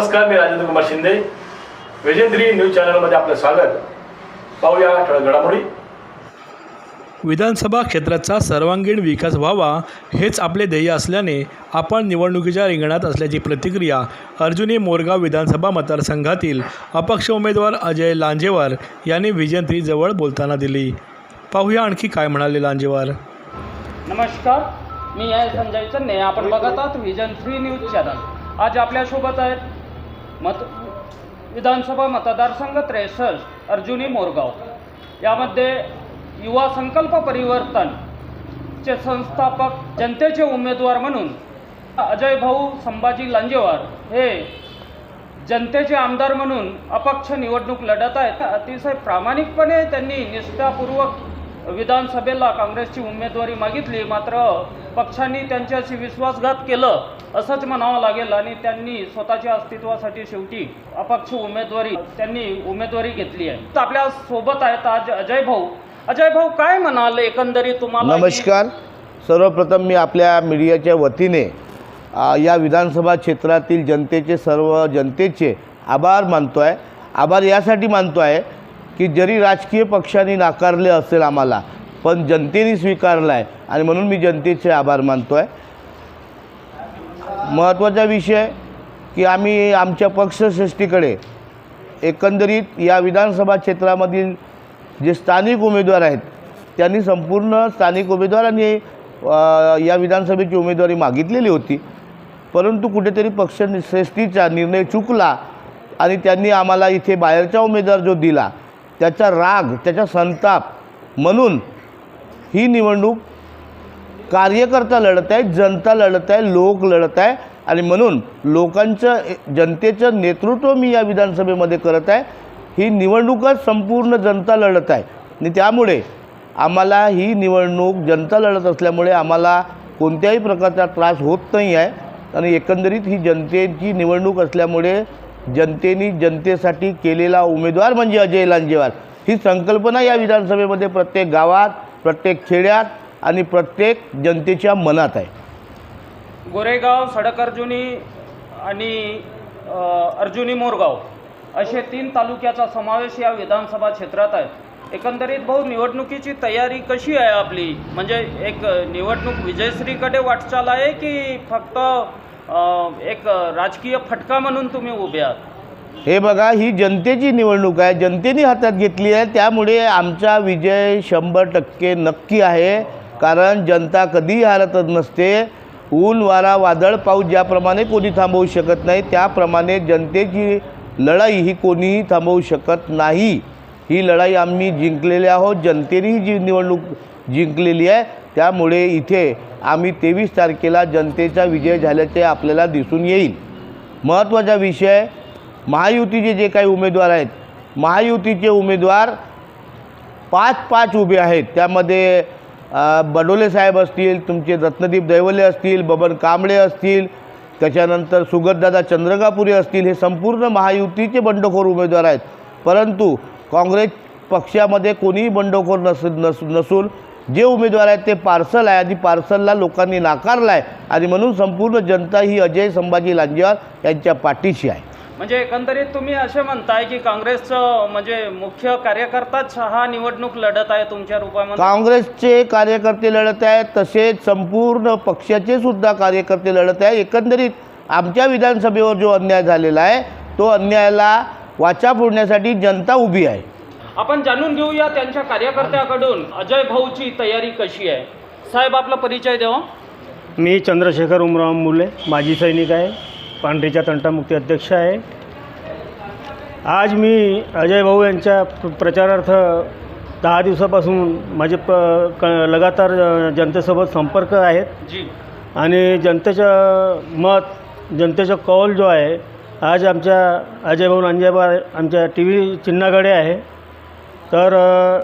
नमस्कार मी राजेंद्र कुमार शिंदे. वेजेंद्री न्यूज चॅनलमध्ये आपलं स्वागत. पाहूया ठळक घडामोडी. विधानसभा क्षेत्राचा सर्वांगीण विकास व्हावा हेच आपले ध्येय असल्याने आपण निवडणुकीच्या रिंगणात असल्याची प्रतिक्रिया अर्जुनी मोरगाव विधानसभा मतदारसंघातील अपक्ष उमेदवार अजय लांजेवार यांनी विजन थ्री जवळ बोलताना दिली. पाहूया आणखी काय म्हणाले लांजेवार. नमस्कार मी आहे संजय चन्ने. आपण बघत आहात व्हिजन थ्री न्यूज चॅनल. आज आपल्यासोबत आहेत मत विधानसभा मतदारसंघ त्रेसष्ट अर्जुनी मोरगाव. यामध्ये युवा संकल्प परिवर्तनचे संस्थापक जनतेचे उमेदवार म्हणून अजय भाऊ संभाजी लांजेवार हे जनतेचे आमदार म्हणून अपक्ष निवडणूक लढत आहेत. अतिशय प्रामाणिकपणे त्यांनी निष्ठापूर्वक विधानसभेला काँग्रेसची उमेदवारी मागितली मात्र पक्षांनी त्यांच्याशी विश्वासघात केलं असंच म्हणावं लागेल आणि त्यांनी स्वतःच्या अस्तित्वासाठी शेवटी अपक्ष उमेदवारी त्यांनी उमेदवारी घेतली आहे. तर आपल्यासोबत आहेत आज अजय भाऊ. अजय भाऊ काय म्हणाल एकंदरीत तुम्हाला? नमस्कार. सर्वप्रथम मी आपल्या मीडियाच्या वतीने या विधानसभा क्षेत्रातील जनतेचे सर्व जनतेचे आभार मानतो आहे आभार यासाठी मानतो आहे की जरी राजकीय पक्षांनी नाकारले असेल आम्हाला पण जनतेने स्वीकारला आहे आणि म्हणून मी जनतेचे आभार मानतो आहे महत्त्वाचा विषय की आम्ही आमच्या पक्षश्रेष्ठीकडे एकंदरीत या विधानसभा क्षेत्रामधील जे स्थानिक उमेदवार आहेत त्यांनी संपूर्ण स्थानिक उमेदवारांनी या विधानसभेची उमेदवारी मागितलेली होती. परंतु कुठेतरी पक्षश्रेष्ठीचा निर्णय चुकला आणि त्यांनी आम्हाला इथे बाहेरचा उमेदवार जो दिला त्याचा राग त्याचा संताप म्हणून ही निवडणूक कार्यकर्ता लढत आहे जनता लढत आहे लोक लढत आहे आणि म्हणून लोकांचं जनतेचं नेतृत्व मी या विधानसभेमध्ये करत आहे. ही निवडणूकच संपूर्ण जनता लढत आहे. आणि त्यामुळे आम्हाला ही निवडणूक जनता लढत असल्यामुळे आम्हाला कोणत्याही प्रकारचा त्रास होत नाही आहे. आणि एकंदरीत ही जनतेची निवडणूक असल्यामुळे जनतेने जनतेसाठी केलेला उमेदवार म्हणजे अजय लांजेवार ही संकल्पना या विधानसभेमध्ये प्रत्येक गावात प्रत्येक खेड्यात आणि प्रत्येक जनतेच्या मनात आहे. गोरेगाव सडक अर्जुनी आणि अर्जुनी मोरगाव असे तीन तालुक्याचा समावेश या विधानसभा क्षेत्रात आहे. एकंदरीत भाऊ निवडणुकीची तयारी कशी आहे आपली? म्हणजे एक निवडणूक विजयश्रीकडे वाटचाल आहे की फक्त एक राजकीय फटका म्हणून तुम्ही उभे आहात. हे बघा ही जनतेची निवडणूक आहे. जनतेने हातात घेतली आहे. त्यामुळे आमचा विजय शंभर टक्के नक्की आहे. कारण जनता कधीही हारतच नसते. ऊन वारा वादळ पाऊस ज्याप्रमाणे कोणी थांबवू शकत नाही त्याप्रमाणे जनतेची लढाई ही कोणीही थांबवू शकत नाही. ही लढाई आम्ही जिंकलेली आहोत. जनतेने ही जी निवडणूक जिंकलेली आहे. त्यामुळे इथे आम्ही तेवीस तारखेला जनतेचा विजय झाल्याचे आपल्याला दिसून येईल. महत्त्वाचा विषय महायुतीचे जे काही उमेदवार आहेत महायुतीचे उमेदवार पाच पाच उभे आहेत. त्यामध्ये बडोले साहेब असतील तुमचे रत्नदीप दैवले असतील बबन कांबळे असतील त्याच्यानंतर सुगतदादा चंद्रकापुरे असतील हे संपूर्ण महायुतीचे बंडखोर उमेदवार आहेत. परंतु काँग्रेस पक्षामध्ये कोणीही बंडखोर नस नस नसून जे उमेदवार आहेत ते पार्सल आहे आणि पार्सलला लोकांनी नाकारलं आहे. आणि म्हणून संपूर्ण जनता ही अजय संभाजी लांजेवार यांच्या पाठीशी आहे. म्हणजे एकंदरीत तुम्ही असे म्हणताय की काँग्रेसचं म्हणजे मुख्य कार्यकर्ताच हा निवडणूक लढत आहे तुमच्या रूपामध्ये? काँग्रेसचे कार्यकर्ते लढत आहेत तसेच संपूर्ण पक्षाचे सुद्धा कार्यकर्ते लढत आहे एकंदरीत आमच्या विधानसभेवर जो अन्याय झालेला आहे तो अन्यायाला वाचा फोडण्यासाठी जनता उभी आहे. आपण जाणून घेऊया त्यांच्या कार्यकर्त्याकडून. अजय भाऊची तयारी कशी आहे? साहेब आपला परिचय द्यावा मी चंद्रशेखर उमराव मुले माजी सैनिक आहे. पांढरीच्या तंटामुक्ती अध्यक्ष आहे. आज मी अजय भाऊ यांच्या प्र- प्रचारार्थ दहा दिवसापासून माझे प क लगातार जनतेसोबत संपर्क आहेत. जी. आणि जनतेचं मत जनतेचा कौल जो आहे आज आमच्या अजय भाऊ लांजेबार आमच्या टी व्ही चिन्हाकडे आहे. तर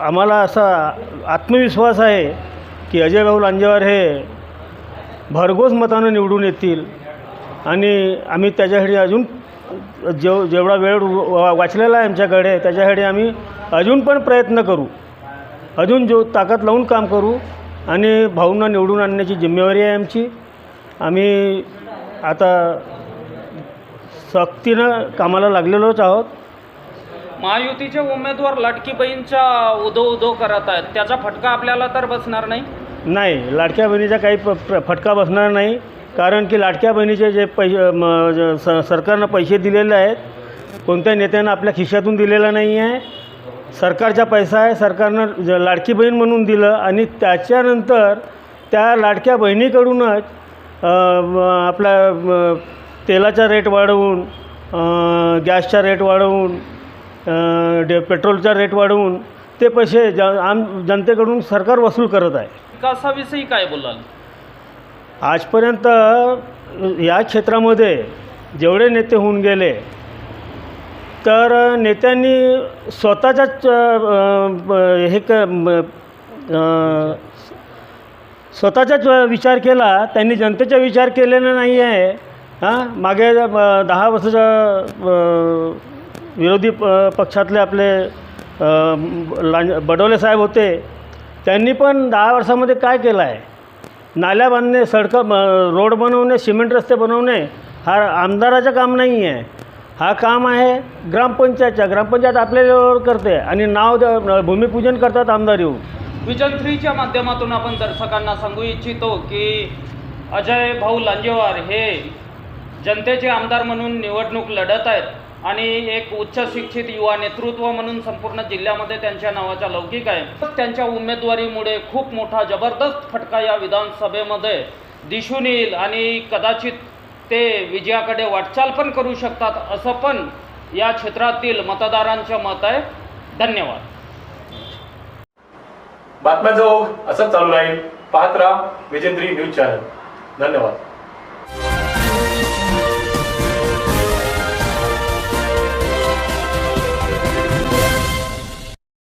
आम्हाला असा आत्मविश्वास आहे की अजय भाऊ लांजेवार हे भरघोस मतानं निवडून येतील. आणि आम्ही त्याच्यासाठी अजून जेव जेवढा वेळ वा- वाचलेला आहे आमच्याकडे त्याच्यासाठी आम्ही अजून पण प्रयत्न करू. अजून जो ताकद लावून काम करू आणि भाऊंना निवडून आणण्याची जिम्मेवारी आहे आमची. आम्ही आता सक्तीनं कामाला लागलेलोच आहोत. महायुतीचे उमेदवार लाटकी बहीणच्या उदो उदो करत आहेत. त्याचा फटका आपल्याला तर बसणार नाही? नाही लाडक्या बहिणीचा काही प प- फटका बसणार नाही. कारण की लाडक्या बहिणीचे जे पैसे म ज- स सरकारनं पैसे दिलेले आहेत कोणत्या नेत्यानं आपल्या खिशातून दिलेला नाही आहे सरकारचा पैसा आहे सरकारनं ज- लाडकी बहीण म्हणून दिलं आणि त्याच्यानंतर त्या लाडक्या बहिणीकडूनच अ, म, आपला म, तेलाचा रेट वाढवून अ, गॅसचा रेट वाढवून डे पेट्रोलचा रेट वाढवून ते पैसे ज आम जनतेकडून सरकार वसूल करत आहे. विकासाविषयी काय बोलाल? आजपर्यंत या क्षेत्रामध्ये जेवढे नेते होऊन गेले तर नेत्यांनी ब- हे क स्वतःचाच विचार केला त्यांनी जनतेचा विचार केलेला नाही आहे हां मागे दहा वर्षाचा विरोधी प पक्षातले आपले लांज बडोले साहेब होते त्यांनी पण दहा वर्षामध्ये काय केलं आहे नाल्या बांधणे सडकं ब- रोड बनवणे सिमेंट रस्ते बनवणे हा आमदाराचं काम नाही आहे हा काम आहे ग्रामपंचायतच्या. ग्रामपंचायत आपल्या करते आणि नाव द- भूमिपूजन करतात आमदार येऊन. विजन थ्रीच्या माध्यमातून आपण दर्शकांना सांगू इच्छितो की अजय भाऊ लांजेवार हे जनतेचे आमदार म्हणून निवडणूक लढत आहेत. आणि एक उच्च शिक्षित युवा नेतृत्व म्हणून संपूर्ण जिल्ह्यामध्ये त्यांच्या नावाचा लौकिक आहे. त्यांच्या उमेदवारीमुळे खूप मोठा जबरदस्त फटका या विधानसभेमध्ये दिसून येईल आणि कदाचित ते विजयाकडे वाटचाल पण करू शकतात असं पण या क्षेत्रातील मतदारांचं मत आहे. धन्यवाद. बातम्यांचा ओघ असंच चालू राहील. पाहत राहा विजेंद्री न्यूज चॅनल. धन्यवाद.